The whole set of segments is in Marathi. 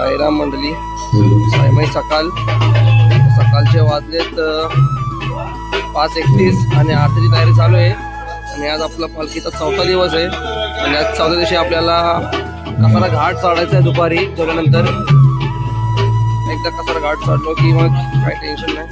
साईराम मंडळी साईमाई सकाळ सकाळचे वाजलेत पाच एकतीस आणि आरतीची तयारी चालू आहे. आणि आज आपला पालखीचा चौथा दिवस आहे. आणि आज चौथ्या दिवशी आपल्याला कसारा घाट चढायचा आहे दुपारी जेवल्यानंतर एकदा कसारा घाट चढलो की मग काही टेन्शन नाही.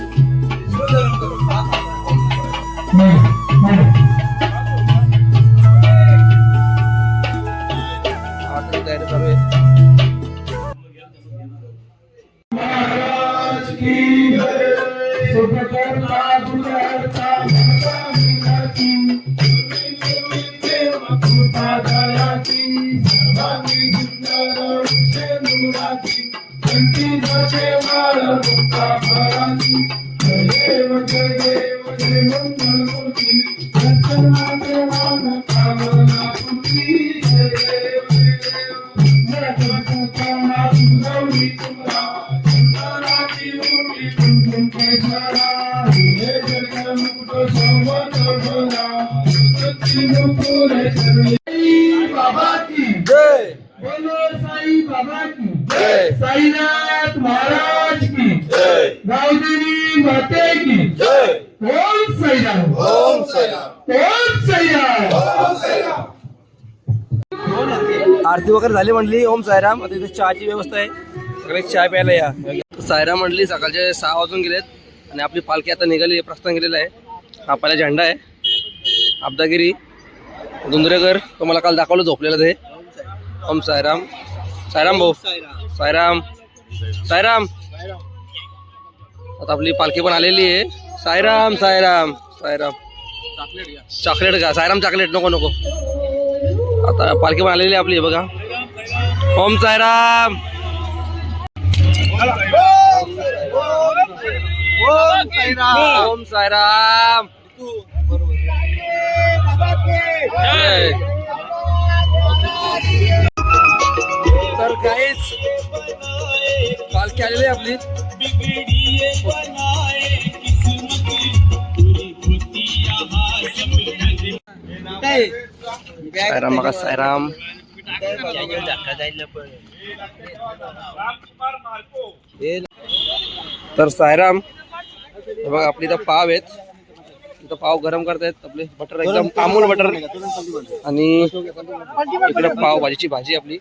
गावदेवी माते की जय. ओम साईराम ओम साईराम ओम साईराम आरती वगैरे झाली म्हणली ओम सायराम आता इथे चहाची व्यवस्था आहे. सगळे चहा प्यायला या. सायराम म्हणली सकाळचे सहा वाजून गेलेत. आणि आपली पालखी आता निघाली प्रस्थान केलेलं आहे. हा पहिला झेंडा आहे. आबदागिरी दुंदरेकर तुम्हाला काल दाखवलं झोपलेलं ते. ओम सायराम सायराम भाऊ. सायराम सायराम आता आपली पालखी पण आलेली आहे. सायराम सायराम सायराम चॉकलेट का सायराम चॉकलेट, नको नको. आता पालखी पण आलेली आहे आपली बघा. ओम सायराम ओम सायराम जय. तर काहीच पालखी आलेली आपली. सायराम बघा सायराम तर सायराम हे बघा आपली इथं पाव आहेत. इथं पाव गरम करतायत आपले बटर एकदम अमूल बटर आणि इकडे पाव भाजीची भाजी आपली.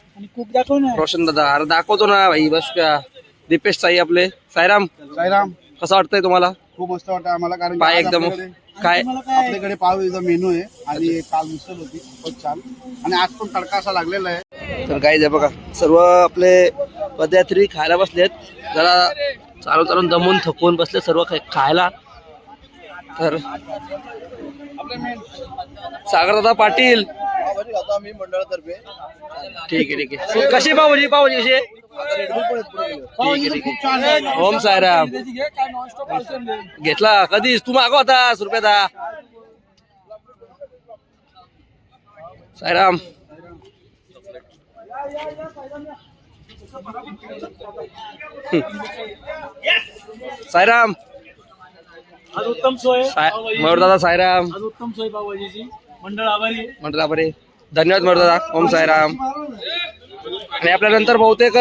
रोशन दादा अरे दाखवतो ना भाई बस का. दीपेश साई आपले. सायराम साईराम कसं वाटतंय तुम्हाला? खूप मस्त वाटतं आम्हाला कारण पाय एकदम काय? आपल्याकडे पाव मेनू आहे आणि काल मिसळ होती खूप छान. आणि आज पण तडका असा लागलेला आहे. तर काय आहे बघा सर्व आपले पदयात्री खायला बसलेत. जरा चालून चालून दमून थकून बसले सर्व खा- खायला. तर सागरदादा पाटील. आम्ही मंडळातर्फे. ठीक आहे ठीक आहे. कशी पावजी पावजी कशी आहे? ठीक आहे ठीक आहे. ओम सायराम घेतला कधीच? तू मागव होता रुपयादा सायराम सायराम आज उत्तम सोय मयूर दादा सायराम आज उत्तम सोय पावभाजीची. मंडळ आभारी आहे. म्हणतात बरे धन्यवाद मयूर दादा ओम सायराम आणि आपल्या नंतर बहुतेक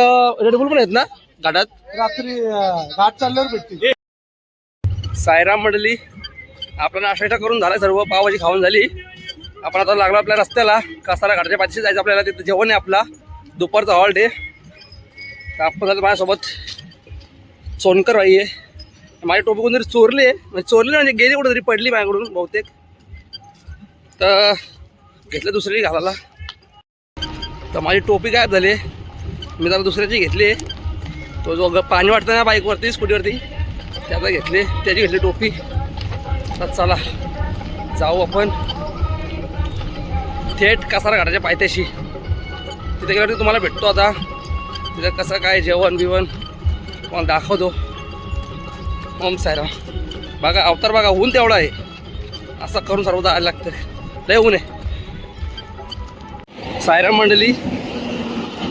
रेडबुल पण आहेत ना घाटात रात्री घाट चालल्यावर भेटते सायराम मंडळी आपला नाश्ता करून झाला सर्व पावभाजी खाऊन झाली. आपण आता लागलो आपल्या रस्त्याला कसारा घाटाच्या पाठीशी जायचं आपल्याला तिथं जेवण आहे आपला दुपारचा हॉल्ट आहे तर आपण माझ्यासोबत सोनकर बाई आहे. माझी टोपी कोणतरी चोरली आहे. म्हणजे चोरली म्हणजे गेली कुठेतरी पडली माझ्याकडून बहुतेक. तर घेतलं दुसरी घालायला. तर माझी टोपी गायब झाली. मी जरा दुसऱ्याची घेतली. तो जो ग- पाणी वाटतं ना बाईकवरती स्कूटीवरती त्याला घेतली. त्याची घेतली टोपी. तर चला जाऊ आपण. थेट कसारा घाटाच्या पायथ्याशी. तिथे गेल्यावरती तुम्हाला भेटतो आता. तिथं कसं काय जेवण बिवण तुम्हाला दाखवतो. ओम सायराम बघा अवतार बघा ऊन तेवढा आहे. असं करून सर्व जायला लागतं. लय ऊन आहे. सायराम मंडळी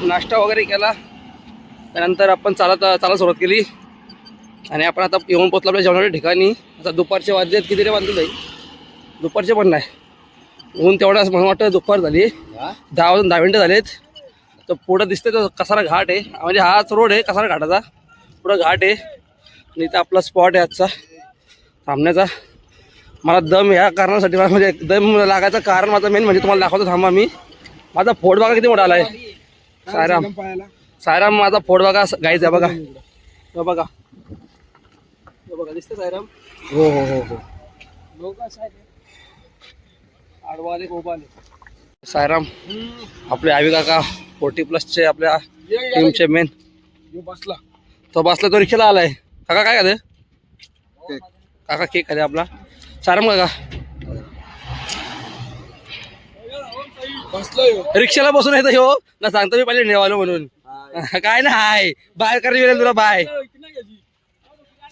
नाश्ता वगैरे केला. त्यानंतर आपण चालत चालत सुरुवात केली. आणि आपण आता येऊन पोचलो आपल्या जेवणाच्या ठिकाणी. आता दुपारचे वाजलेत किती रे वाजले नाही दुपारचे पण नाही. ऊन तेवढाच मला वाटतं दुपार झाली. दहा वाजून दहा मिनटं झालेत. तर पुढं दिसतंय तो कसारा घाट आहे. म्हणजे हाच रोड आहे कसारा घाटाचा. पुढं घाट आहे. आणि इथं आपला स्पॉट आहे आजचा. थांबण्याचा. मला दम ह्या कारणासाठी मला म्हणजे दम लागायचं कारण माझं मेन म्हणजे तुम्हाला दाखवतो थांबा मी. माझा फोड बघा किती मोठा आलाय. सायराम. सायराम माझा फोड बघा गाईच आहे बघा. हे बघा. हे बघा दिसतं सायराम? हो हो हो हो. आले आले सायराम आपले आवी काका फोर्टी प्लसचे आपल्या टीमचे मेन बसला. तो बसला तो रिक्षाला आलाय. काका काय खाते? काका केक खाते आपला. सायराम काका. रिक्षाला बसून येतं ह्यो ना सांगतो मी पहिले नेवालो म्हणून. काय ना हाय बाय कर तुला बाय.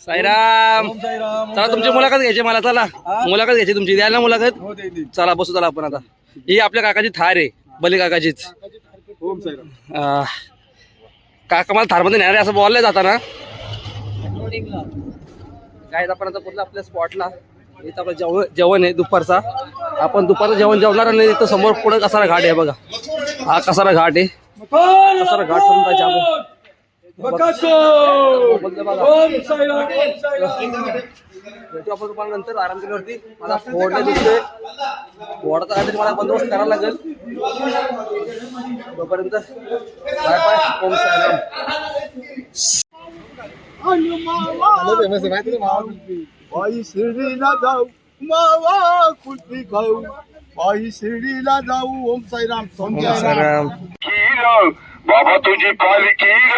साईराम. चला तुमची मुलाखत घ्यायची मला चला. मुलाखत घ्यायची तुमची द्याल ना मुलाखत. हो चला बसू चला आपण आता. ही आपल्या काकाची थार आहे बली काकाचीच. काका मला थारमध्ये नेणार असं बोललं जाताना. काय आपण आता कुठलं आपल्या स्पॉटला इथं आपलं जेवण जेवण आहे दुपारचा. आपण दुपारचं जेवण जेवणार आणि इथं समोर पुढे कसारा घाट आहे बघा. हा कसारा घाट आहे. कसारा घाट बघा. भेटू आपण तुम्हाला नंतर आराम केल्यावरती मला फोडला दिसतोय. फोडाचा काहीतरी मला बंदोबस्त करावा लागेल. तोपर्यंत बाय बाय. ओम साईराम. बाई शिर्डीला जाऊ. मावा कुल्फी खाऊ. बाई शिर्डीला जाऊ. ओम साईराम. साईराम. बाबा तुझी पालखी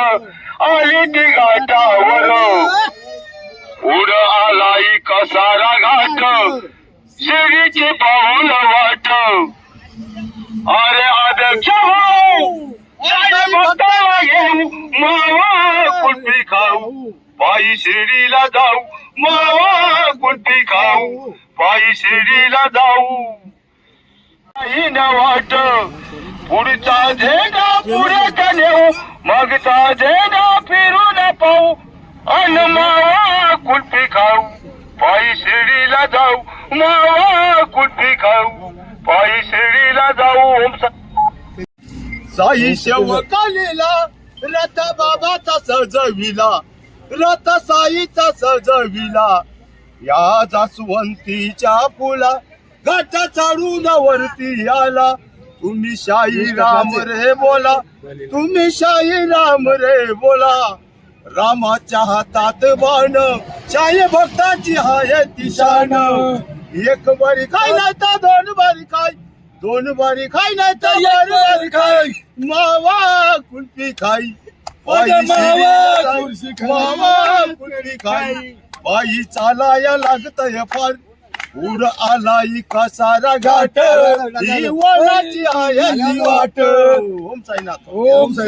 आली ती घाटावर. उड आलाई कसारा घाट. शिडीची पाऊल वाट. अरे अध्यक्ष भाऊ घेऊ मावा कुल्फी खाऊ. पायी शिर्डीला जाऊ मावा कुठे खाऊ. पायी शिर्डीला जाऊ. काही न वाट पुढचा झेंडा पुढे का नेऊ. मागचा झेंडा फिरू न पाहू. अन मावा कुल्फी खाऊ. पायी शिर्डीला जाऊ मावा कुल्फी खाऊ. पायी शिर्डीला जाऊ ओम साई शेवकालीला रथ बाबाचा सजविला. रथ साईचा सजविला या जासवंतीच्या फुला घाट चढून वरती आला. तुम्ही शाही राम रे बोला. तुम्ही शाही राम रे बोला. रामाच्या हातात बाण शाही भक्ताची हाय ती शान एक बारी खाय नाही तर दोन बारी खाय दोन बारी खाय नाही तर बारी खाय मावा कुल्फी खाई. बाई चालाया लागतय फार पूर आलाई कसारा घाट? ही वनाची आहे वाट. ओम साईनाथ. ओम साई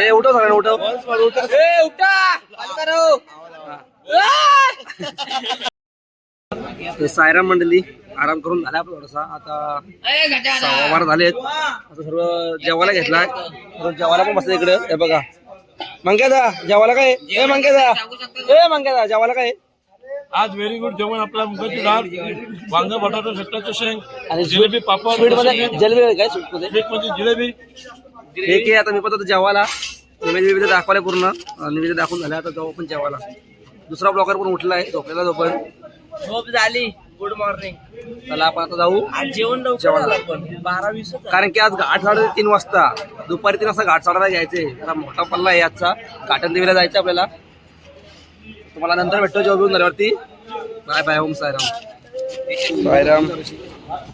ए उठव सगळ्यांना उठव ते सायराम मंडळी आराम करून झाला आपला थोडासा. आता सव्वा बारा झालेत आता सर्व जेवायला घेतलाय. जेवायला पण बसलं इकडे. हे बघा. मंग्यादा जेवायला काय? ए मंग्यादा ए मंग्यादा जेवायला काय? आज व्हेरी गुड जेवण आपला मुगाची डाळ वांग बटाटा सट्टाचं शेंग आणि जिलेबी पापड जलेबी काय मध्ये जिलेबी. ठीक आहे आता मी पण आता जेवायला. निवेद निवेद दाखवले पूर्ण. अं, निवेद दाखवून झाले आता जाऊ पण जेवायला. दुसरा ब्लॉगर पण उठला आहे झोपलेला तो पण झोप झाली. गुड मॉर्निंग चला आपण आता जाऊ. आज जेवण लवकर जेवण. झालं पण बारा वीस कारण की आज घाट साडे तीन वाजता. दुपारी तीन वाजता घाट चढायला जायचे. जरा मोठा पल्ला आहे आजचा. घाटन देवीला जायचं आपल्याला. तुम्हाला नंतर भेटतो जेवण बिवून झाल्यावरती बाय बाय ओम सायराम सायराम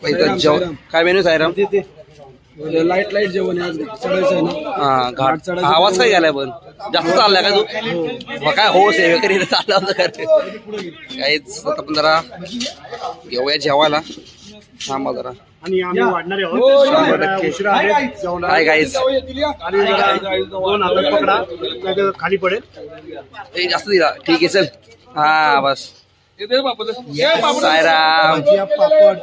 इथं काय मेनू सायराम लाइट लाइट जेवण आहे आज. चढायचं आहे ना? हा घाट. आवाज काय गेलाय पण. जास्त चाललाय का तू? मग काय हो सेवेकरी चालला होता का रे? काहीच आता पण जरा घेऊया जेवायला. थांबा जरा. आणि आम्ही वाढणारे आहोत. शंभर टक्के. उशिरा आहेत जेवणाला. काय गाईज आणि जरा दोन हातात पकडा. नाहीतर खाली पडेल. ए जास्त दिला. ठीक आहे चल. हा बस. सायराम पापड.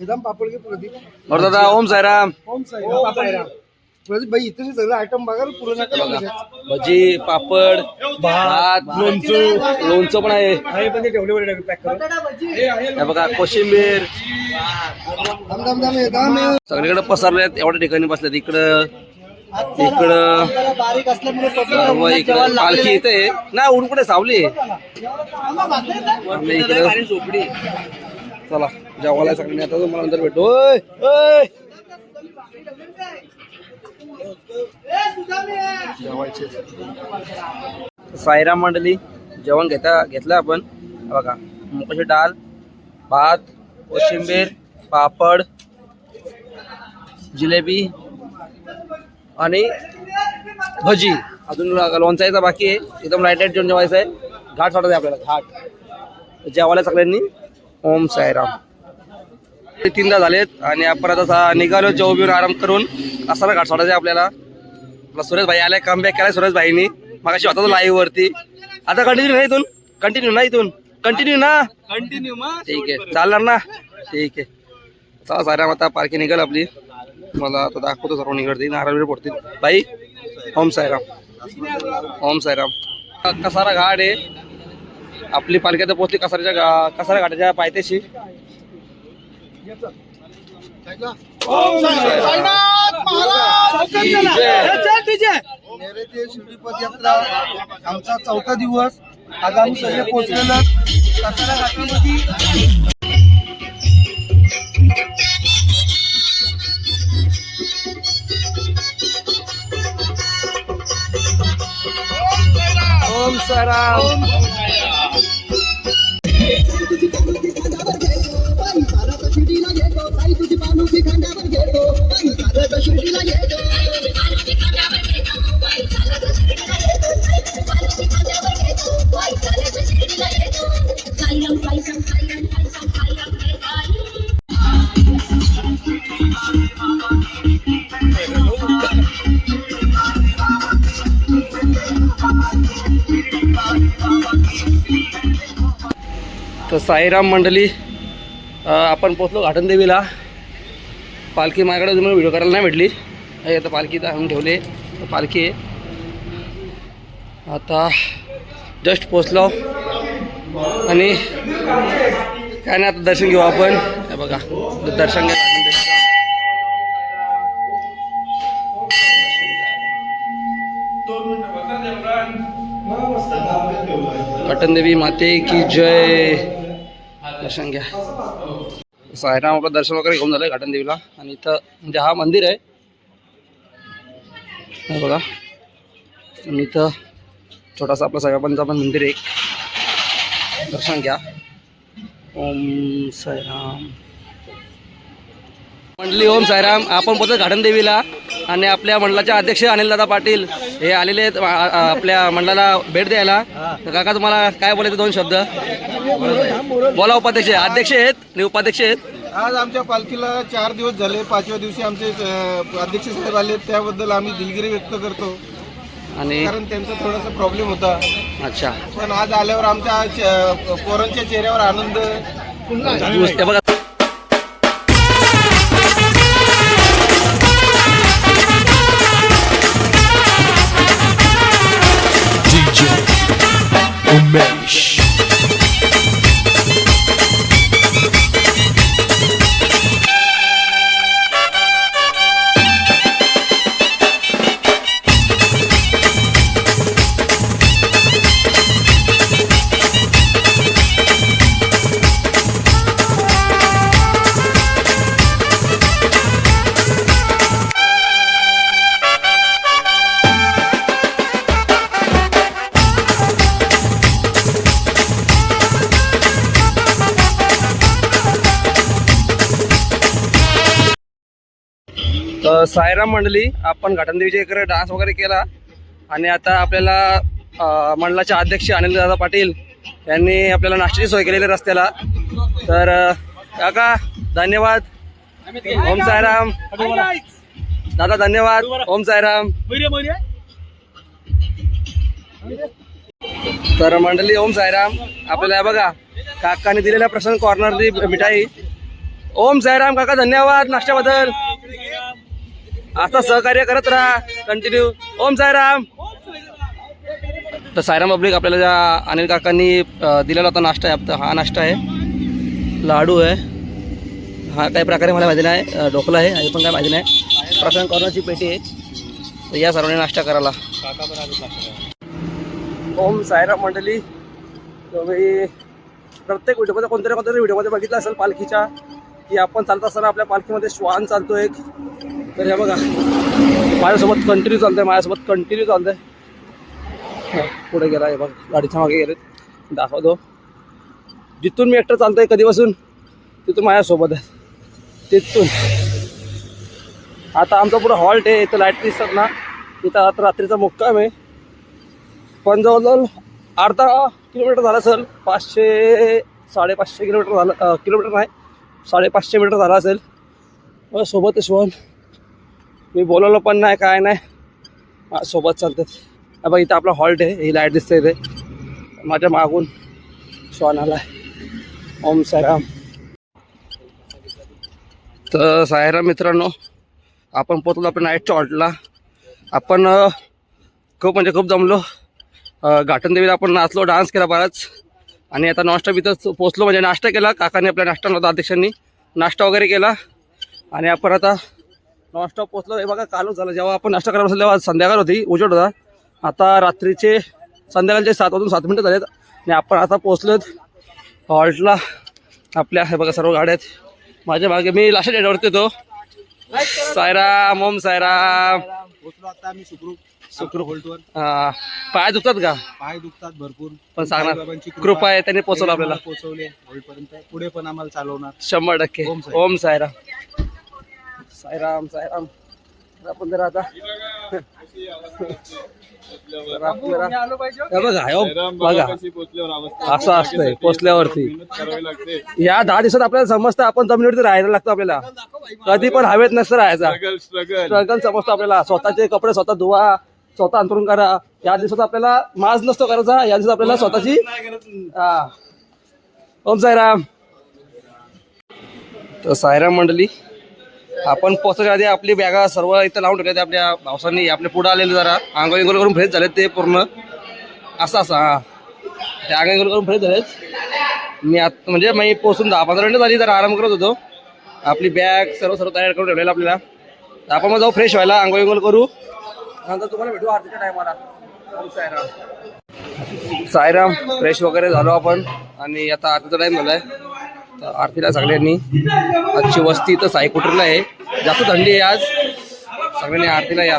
एकदम पापड घे प्रदीप. बरं दादा ओम सायराम ओम साईराम. बाई इथे सगळं आयटम बघा त्याच्यात. भजी पापड भात लोणचं. लोणचं पण आहे. पण ते ठेवले पॅक करून. हे बघा कोशिंबीर. दम दम दम दम. सगळीकडे पसरले आहेत एवढ्या ठिकाणी बसल्यात इकडं इकडं बारीक असल्यामुळे पालखी इथे. ना उडून कुठे सावली? इकडं झोपडी. चला जेवायला सगळ्यांनी आता तुम्हाला नंतर भेटू. ओय, ओय. जेवायचे साईराम मंडळी जेवण घेता घेतलं आपण. बघा मुगाची डाळ भात कोशिंबीर पापड जिलेबी आणि भजी. अजून लोणचायचा बाकी आहे. एकदम लाइट लाइट जेवण जेवायचं आहे. घाट सोडायचं आहे आपल्याला. घाट. जेवायला सगळ्यांनी. ओम साईराम. ते तीनदा झालेत आणि आपण आता निघालो जेव बिवून आराम करून. असाला घाट सोडायचा आहे आपल्याला. आपला सुरेश भाई आलाय. कम बॅक केलाय सुरेश भाईनी. मगाशी होता तो लाईव्ह वरती. आता कंटिन्यू ना इथून. कंटिन्यू ना इथून. कंटिन्यू ना. कंटिन्यू ठीक आहे. चालणार ना. ठीक आहे. चला साऱ्या आता पार्की निघाल आपली. मला आता दाखवतो सर्व निघडते नारळ पडतील. बाई ओम साईराम. ओम साईराम. कसारा घाट आहे. आपली पालखी आता पोहोचली कसाऱ्याच्या गा कसारा घाटाच्या पायथ्याशी. शिर्डी पदयात्रा आमचा चौथा दिवस. आज आम्ही सगळे पोहोचलेलो. कचरा घाटामध्ये ओम साईराम तर साईराम मंडळी आपण पोचलो घाटनदेवीला. पालखी माझ्याकडे तुम्ही व्हिडिओ करायला नाही भेटली. आता पालखी आणून ठेवले पालखी आहे. आता जस्ट पोचलो आणि काय नाही आता दर्शन घेऊ आपण. हे बघा दर्शन घ्या. घाटनदेवी माते की जय. दर्शन घ्या. साईराम आपलं दर्शन वगैरे घेऊन झालं घाटन देवीला. आणि इथं म्हणजे हा मंदिर आहे. बघा. आणि इथं छोटासा आपला साईबाबांचा पण मंदिर आहे. दर्शन घ्या. ओम साईराम. म्हटली ओम साईराम. आपण बोलतो घाटन देवीला. आणि आपल्या मंडळाचे अध्यक्ष अनिलदादा पाटील हे आलेले आहेत आपल्या मंडळाला भेट द्यायला. तर काका तुम्हाला काय बोलायचं दोन शब्द? बोला उपाध्यक्ष अध्यक्ष आहेत आणि उपाध्यक्ष आहेत? आज आमच्या पालखीला चार दिवस झाले पाचव्या दिवशी आमचे अ, अध्यक्ष साहेब आले त्याबद्दल आम्ही दिलगिरी व्यक्त करतो. आणि कारण त्यांचा थोडासा प्रॉब्लेम होता. अच्छा. पण आज आल्यावर आमच्या च- पोरांच्या चेहऱ्यावर आनंद हे बघा. DJ Umesh. सायराम मंडळी आपण घाटनदेवीच्या इकडे डान्स वगैरे केला. आणि आता आपल्याला अं, मंडळाचे अध्यक्ष अनिलदादा पाटील यांनी आपल्याला नाश्त्याची सोय केलेली रस्त्याला. तर काका धन्यवाद. ओम सायराम. दादा धन्यवाद. ओम सायराम. तर मंडळी ओम सायराम. आपल्याला बघा काकाने दिलेल्या प्रसन्न कॉर्नरची मिठाई. ओम सायराम काका धन्यवाद नाश्त्याबद्दल. आता सहकार्य करत राहा. कंटिन्यू ओम साईराम. तर साईराम पब्लिक आपल्याला ज्या अनिल काकांनी दिलेला होता नाश्ता आहे आपला हा नाश्ता आहे. लाडू आहे. हा काही प्रकारे मला माहिती नाही. ढोकला आहे. हे पण काय माहिती नाही. प्रसन्न कॉर्नरची पेटी आहे. तर या सर्वांनी नाश्ता करायला. ओम साईराम मंडळी. तुम्ही प्रत्येक व्हिडिओमध्ये कोणत्या कोणत्या व्हिडिओमध्ये बघितलं असेल पालखीच्या की आपण चालत असताना आपल्या पालखीमध्ये श्वान चालतो एक तर हे बघा. माझ्यासोबत कंटिन्यू चालतंय माझ्यासोबत कंटिन्यू चालतंय. हा, पुढे गेला आहे बघ गाडीच्या मागे गेले दाखवतो. जिथून मी एकटं चालतोय कधीपासून तिथून माझ्यासोबत आहे. तिथून. आता आमचा पुढं हॉल्ट आहे इथं लाइट दिसतात ना इथं आता रात्रीचा मुक्काम आहे. पण जवळजवळ अर्धा किलोमीटर झाला असेल पाचशे साडेपाचशे किलोमीटर झालं किलोमीटर नाही साडेपाचशे मीटर झाला असेल. सोबत आहे शिवण मी बोलवलं पण नाही काय नाही. सोबत चालतात बघ इथं आपला हॉल्ट आहे ही लाइट दिसते इथे. माझ्या मागून श्वान आला ओम सायराम तर सायराम मित्रांनो आपण पोचलो आपल्या नाईटच्या हॉल्टला आपण खूप म्हणजे खूप जमलो. घाटनदेवीला देवीला आपण नाचलो डान्स केला बराच. आणि आता नाश्ता इथंच पोचलो म्हणजे नाश्ता केला. काकाने आपल्या नाश्ता नव्हता अध्यक्षांनी नाश्ता वगैरे केला. आणि आपण आता नॉनस्टॉप पोचलो हे बघा कालच झालं. जेव्हा आपण नाश्ता करायला बसलो तेव्हा संध्याकाळ होती. उजेड होता. आता रात्रीचे संध्याकाळचे सात वाजून सात मिनटं झालेत. आणि आपण आता पोचलोत हॉल्टला. आपल्या हे बघा सर्व गाड्या आहेत. माझ्या मागे मी लास्ट डेटवरती होतो. सायराम ओम सायराम आता आम्ही सुखरूप. सुखरूप. होल्टवर. हा, पाय दुखतात का? पाय दुखतात भरपूर. पण सांगणार कृपा आहे त्यांनी पोचवलं त्यांनी आपल्याला. आम्हाला पोचवले होल्टपर्यंत. पुढे पण आम्हाला चालवणार. शंभर टक्के. ओम सायराम सायराम सायराम आपण जरा आता हे. बघा हे बघा. असं असतंय पोचल्यावरती. या दहा दिवसात आपल्याला समजतं आपण जमिनीवरती राहायला लागतं आपल्याला. कधी पण हवेत नसतं राहायचा. स्ट्रगल समजतो आपल्याला. स्वतःचे कपडे स्वतः धुवा स्वतः अंतरून करा. या दिवसात आपल्याला माज नसतो करायचा. या दिवसात आपल्याला स्वतःची हा. ओम साईराम. तर सायराम मंडळी आपण पोहोचायच्या आधी आपली बॅगा सर्व इथं लावून ठेवल्या आपल्या पावसांनी आपले पुढे आलेले जरा आंघोळ इंगोल करून फ्रेश झालेत ते पूर्ण. असं असं हा. ते आंघोळ इंगोल करून फ्रेश झालेत. मी आत म्हणजे मी पोचून दहा पंधरा मिनिटं झाली जरा आराम करत होतो. आपली बॅग सर्व सर्व तयार करून ठेवलेलं आपल्याला. तर आपण मग जाऊ फ्रेश व्हायला आंघोळ इंगोल करू. नंतर तुम्हाला भेटू आरतीच्या टायमाला. हो, सायराम. सायराम फ्रेश वगैरे झालो आपण. आणि आता आरतीचा झाला झालाय. तर आरतीला सगळ्यांनी. आजची वस्ती इथं सायकुटरला आहे? जास्त थंडी आहे आज. सगळ्यांनी आरतीला या.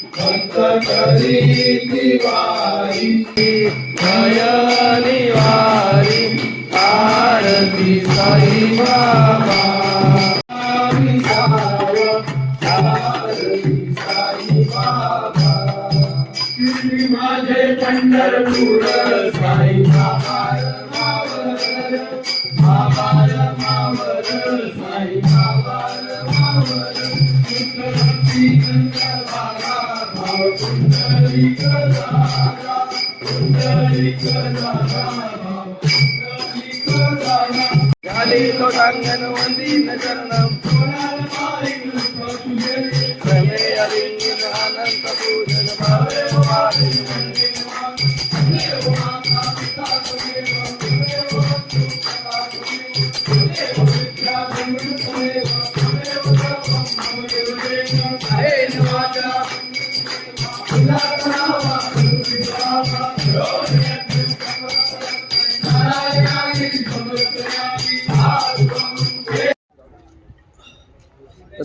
भक्त करी दिवारी निवारी आरती साई माझे पंढरपूर साई बाबा గాలిలో రంగను వందిన చరణం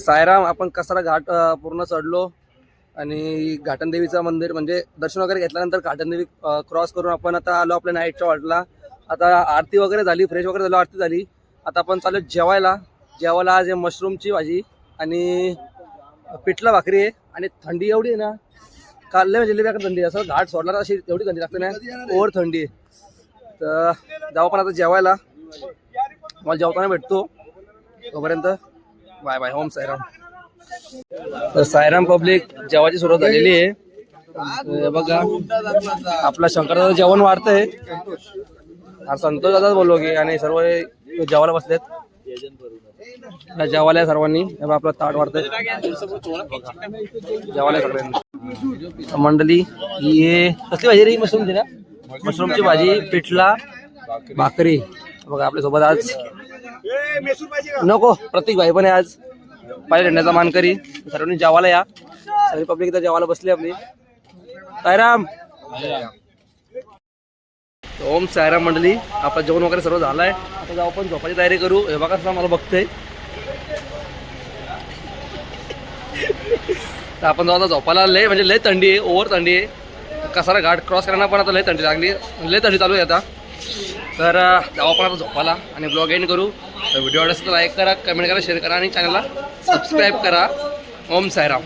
सायराम आपण कसरा घाट पूर्ण चढलो. आणि घाटनदेवीचं मंदिर म्हणजे दर्शन वगैरे घेतल्यानंतर घाटनदेवी क्रॉस करून आपण आता आलो आपल्या नाईटच्या वाटला आता आरती वगैरे झाली फ्रेश वगैरे झालो आरती झाली. आता आपण चालू जेवायला. जेवायला आज मशरूमची भाजी आणि पिठला भाकरी आहे. आणि थंडी एवढी आहे ना काल लय म्हणजे बेकार थंडी आहे. असं घाट सोडला अशी एवढी थंडी लागते ना ओव्हर थंडी आहे. तर जाऊ आपण आता जेवायला. मला जेवताना भेटतो तोपर्यंत. बाय बाय होम सायराम तर सायराम पब्लिक जेवायची सुरुवात झालेली आहे. बघा आपला शंकरदादा जेवण वाढतंय. आणि संतोष दादाच बोललो की आणि सर्व जेवायला बसलेत. आता जेवायला आहे सर्वांनी. हे आपलं ताट वाढतंय. जेवायला आहे सगळ्यांनी. मंडळी ही कसली भाजी रे मशरूमची ना? मशरूमची भाजी पिठला भाकरी. बघा आपल्यासोबत आज नको प्रतीक भाई पण आहे आज. पाहिजे झेंड्याचा मानकरी सर्वांनी जेवायला या. सगळी पब्लिक इथं जेवायला बसली आपली. सायराम ओम सायराम मंडळी आपलं जेवण वगैरे सर्व झालंय. आता जाऊ आपण झोपाची तयारी करू. हे बघा सुद्धा मला बघतंय. तर आपण जाऊ आता झोपायला. लय म्हणजे लय थंडी आहे ओव्हर थंडी आहे. कसारा घाट क्रॉस करायला पण आता लय थंडी लागली. लय थंडी चालू आहे आता. तर अं, जाऊ आपण आता आणि ब्लॉग एंड करू. तर व्हिडिओ आवडल्यास लाईक करा कमेंट करा शेअर करा आणि चॅनलला सबस्क्राईब करा. ओम सायराम